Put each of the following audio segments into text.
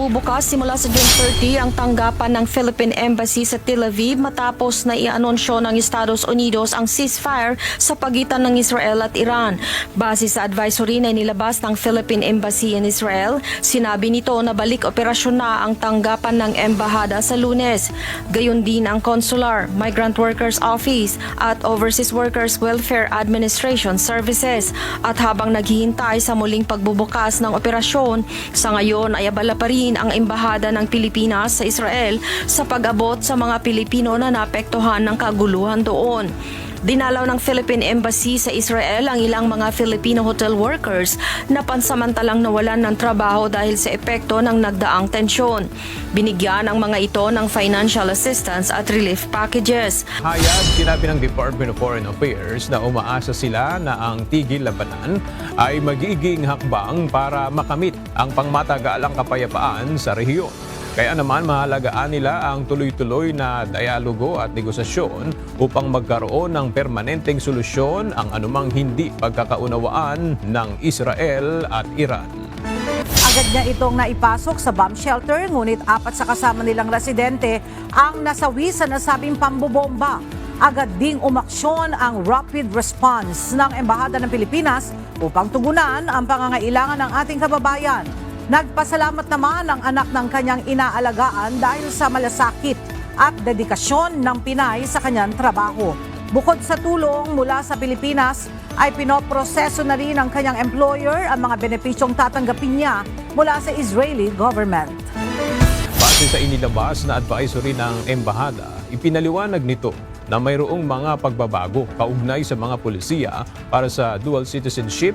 magbubukas simula sa June 30 ang tanggapan ng Philippine Embassy sa Tel Aviv matapos na ianunsyo ng Estados Unidos ang ceasefire sa pagitan ng Israel at Iran. Base sa advisory na nilabas ng Philippine Embassy in Israel, sinabi nito na balik operasyon na ang tanggapan ng embahada sa lunes. Gayon din ang Consular, Migrant Workers Office at Overseas Workers Welfare Administration Services. At habang naghihintay sa muling pagbubukas ng operasyon, sa ngayon ay abala pa rin ang embahada ng Pilipinas sa Israel sa pag-abot sa mga Pilipino na napektuhan ng kaguluhan doon. Dinalaw ng Philippine Embassy sa Israel ang ilang mga Filipino hotel workers na pansamantalang nawalan ng trabaho dahil sa epekto ng nagdaang tensyon. Binigyan ang mga ito ng financial assistance at relief packages. Hayag, sinabi ng Department of Foreign Affairs na umaasa sila na ang tigil labanan ay magiging hakbang para makamit ang pangmatagalang kapayapaan sa rehiyon. Kaya naman mahalagaan nila ang tuloy-tuloy na dialogo at negosasyon upang magkaroon ng permanenteng solusyon ang anumang hindi pagkakaunawaan ng Israel at Iran. Agad niya itong naipasok sa bomb shelter, ngunit apat sa kasama nilang residente ang nasawi sa nasabing pambobomba. Agad ding umaksyon ang rapid response ng Embahada ng Pilipinas upang tugunan ang pangangailangan ng ating kababayan. Nagpasalamat naman ang anak ng kanyang inaalagaan dahil sa malasakit at dedikasyon ng Pinay sa kanyang trabaho. Bukod sa tulong mula sa Pilipinas, ay pinoproseso na rin ng kanyang employer ang mga benepisyong tatanggapin niya mula sa Israeli government. Base sa inilabas na advisory ng Embahada, ipinaliwanag nito na mayroong mga pagbabago kaugnay sa mga polisiya para sa dual citizenship,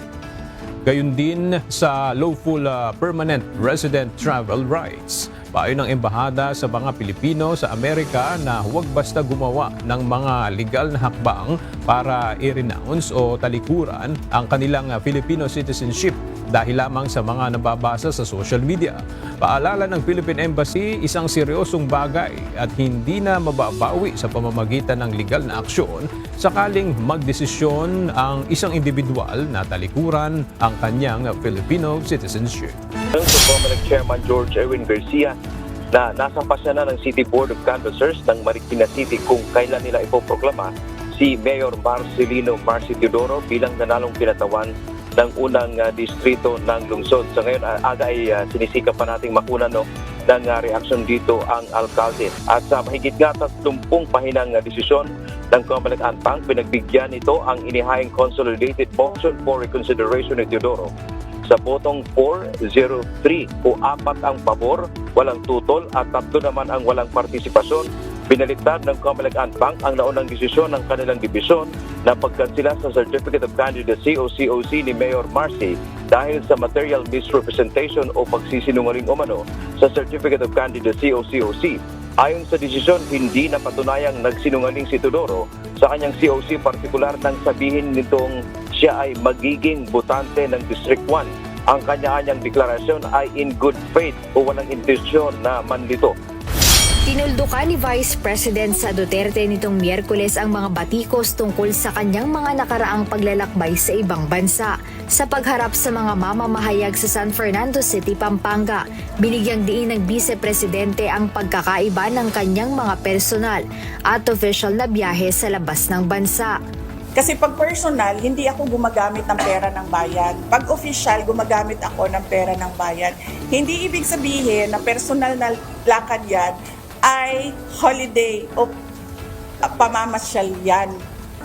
gayon din sa lawful uh, permanent resident travel rights. Payo ng Embahada sa mga Pilipino sa Amerika na huwag basta gumawa ng mga legal na hakbang para i-renounce o talikuran ang kanilang Filipino citizenship dahil lamang sa mga nababasa sa social media. Paalala ng Philippine Embassy, isang seryosong bagay at hindi na mababawi sa pamamagitan ng legal na aksyon sakaling magdesisyon ang isang individual na talikuran ang kanyang Filipino citizenship. Comelec Chairman George Erwin Garcia na nasampas na ng City Board of Canvassers ng Marikina City kung kailan nila ipoproklama si Mayor Marcelino Marci Teodoro bilang nanalong pinatawan ng unang ah, distrito ng lungsod. Sa ngayon, ah, aga ay ah, sinisikap pa nating makunan no, ng ah, reaksyon dito ang alkalde. At sa mahigit nga 30 pahinang ah, desisyon ng Comelec Anpang, pinagbigyan nito ang inihayang consolidated motion for reconsideration ni Teodoro sa botong 403 o apat ang pabor, walang tutol at tatlo naman ang walang partisipasyon. Binaliktad ng Comelec Anpang ang naunang desisyon ng kanilang dibisyon na pagkansila sa Certificate of Candidacy o COC ni Mayor Marcy dahil sa material misrepresentation o pagsisinungaling umano sa Certificate of Candidacy o COC. Ayon sa desisyon, hindi na patunayang nagsinungaling si Tudoro sa kanyang COC partikular nang sabihin nitong siya ay magiging butante ng District 1. Ang kanya-kanyang deklarasyon ay in good faith o walang intensyon na manlito. Tinuldukan ni Vice President sa Duterte nitong Miyerkules ang mga batikos tungkol sa kanyang mga nakaraang paglalakbay sa ibang bansa. Sa pagharap sa mga mamamahayag sa San Fernando City, Pampanga, binigyang diin ng Vice Presidente ang pagkakaiba ng kanyang mga personal at official na biyahe sa labas ng bansa. Kasi pag personal, hindi ako gumagamit ng pera ng bayan. Pag official, gumagamit ako ng pera ng bayan. Hindi ibig sabihin na personal na lakad yan ay holiday o pamamasyal yan.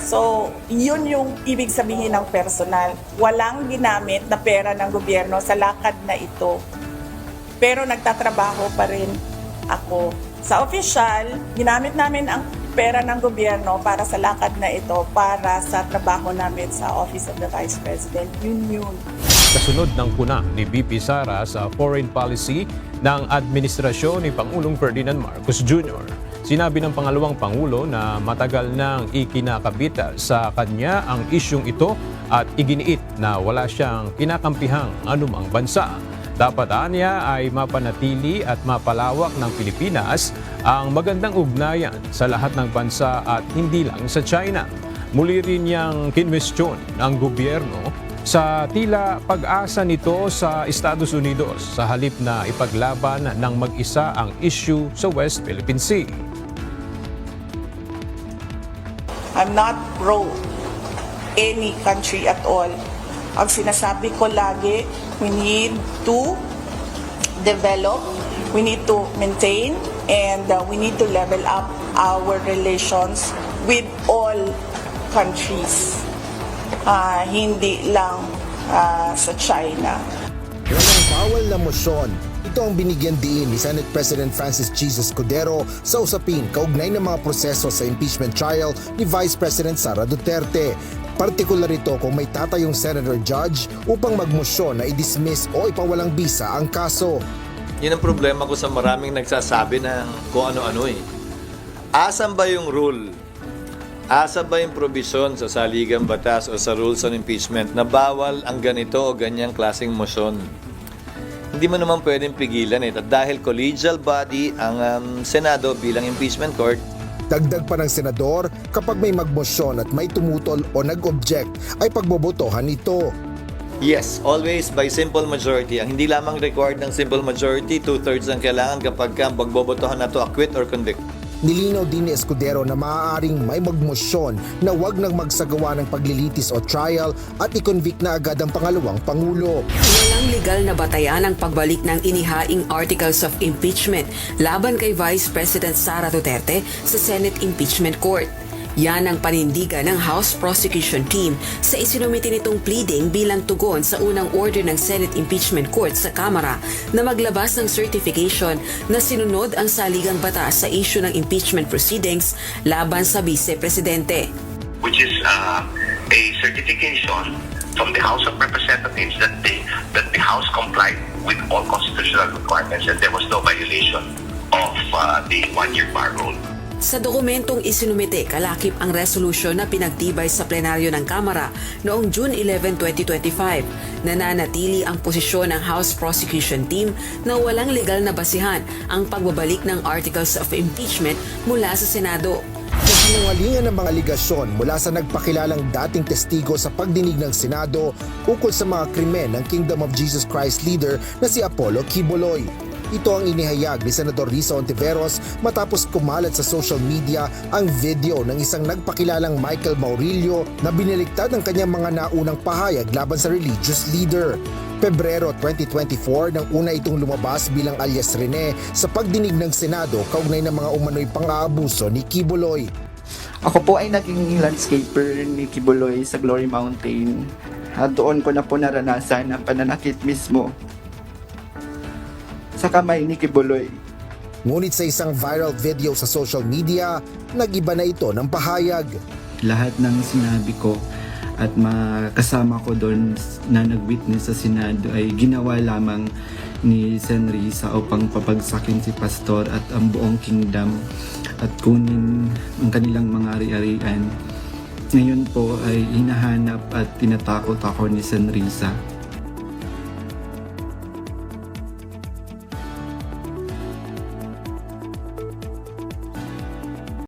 So, yun yung ibig sabihin ng personal. Walang ginamit na pera ng gobyerno sa lakad na ito. Pero nagtatrabaho pa rin ako. Sa official, ginamit namin ang pera ng gobyerno para sa lakad na ito, para sa trabaho namin sa Office of the Vice President. Yun yun. Kasunod ng puna ni BP Sara sa foreign policy ng administrasyon ni Pangulong Ferdinand Marcos Jr. Sinabi ng pangalawang Pangulo na matagal nang ikinakabita sa kanya ang isyong ito at iginiit na wala siyang kinakampihang anumang bansa. Dapat anya ay mapanatili at mapalawak ng Pilipinas ang magandang ugnayan sa lahat ng bansa at hindi lang sa China. Muli rin niyang kinwestiyon ng gobyerno sa tila pag-asa nito sa Estados Unidos sa halip na ipaglaban ng mag-isa ang issue sa West Philippine Sea. I'm not pro any country at all. Ang sinasabi ko lagi, we need to develop, we need to maintain, and uh, we need to level up our relations with all countries. Ah, hindi lang ah, sa China. Walang bawal na motion. Ito ang binigyan diin ni Senate President Francis Jesus Cordero sa usapin kaugnay ng mga proseso sa impeachment trial ni Vice President Sara Duterte. Partikular ito kung may tatayong senator judge upang magmosyon na i-dismiss o ipawalang bisa ang kaso. Yun ang problema ko sa maraming nagsasabi na kung ano-ano eh. Asan ba yung rule? Asa ba yung provision sa saligang batas o sa rules on impeachment na bawal ang ganito o ganyang klaseng motion? Hindi mo naman pwedeng pigilan eh. At dahil collegial body ang um, Senado bilang impeachment court, Dagdag pa ng senador, kapag may magmosyon at may tumutol o nag-object ay pagbobotohan ito. Yes, always by simple majority. Ang hindi lamang required ng simple majority, two-thirds ang kailangan kapag ka pagbobotohan na to acquit or convict. Nilinaw din ni Escudero na maaaring may magmosyon na wag nang magsagawa ng paglilitis o trial at i-convict na agad ang pangalawang pangulo. Walang legal na batayan ang pagbalik ng inihaing articles of impeachment laban kay Vice President Sara Duterte sa Senate Impeachment Court. Yan ang panindigan ng House Prosecution Team sa isinumiti nitong pleading bilang tugon sa unang order ng Senate Impeachment Court sa Kamara na maglabas ng certification na sinunod ang saligang batas sa issue ng impeachment proceedings laban sa Vice Presidente. which is uh, a certification from the House of Representatives that they that the House complied with all constitutional requirements and there was no violation of uh, the one-year bar rule. Sa dokumentong isinumite, kalakip ang resolusyon na pinagtibay sa plenaryo ng Kamara noong June 11, 2025. Nananatili ang posisyon ng House Prosecution Team na walang legal na basihan ang pagbabalik ng articles of impeachment mula sa Senado. Kasinungalingan ng mga aligasyon mula sa nagpakilalang dating testigo sa pagdinig ng Senado ukol sa mga krimen ng Kingdom of Jesus Christ leader na si Apollo Kiboloy. Ito ang inihayag ni Senador Risa Ontiveros matapos kumalat sa social media ang video ng isang nagpakilalang Michael Maurilio na binaliktad ang kanyang mga naunang pahayag laban sa religious leader. Pebrero 2024 nang una itong lumabas bilang alias Rene sa pagdinig ng Senado kaugnay ng mga umano'y pang-aabuso ni Kiboloy. Ako po ay naging landscaper ni Kibuloy sa Glory Mountain. At doon ko na po naranasan ang pananakit mismo sa kamay ni Kibuloy. Ngunit sa isang viral video sa social media, nagiba na ito ng pahayag. Lahat ng sinabi ko at makasama ko doon na nag-witness sa Senado ay ginawa lamang ni Sen Risa upang papagsakin si Pastor at ang buong kingdom at kunin ang kanilang mga ari-arian. Ngayon po ay hinahanap at tinatakot ako ni Sen Risa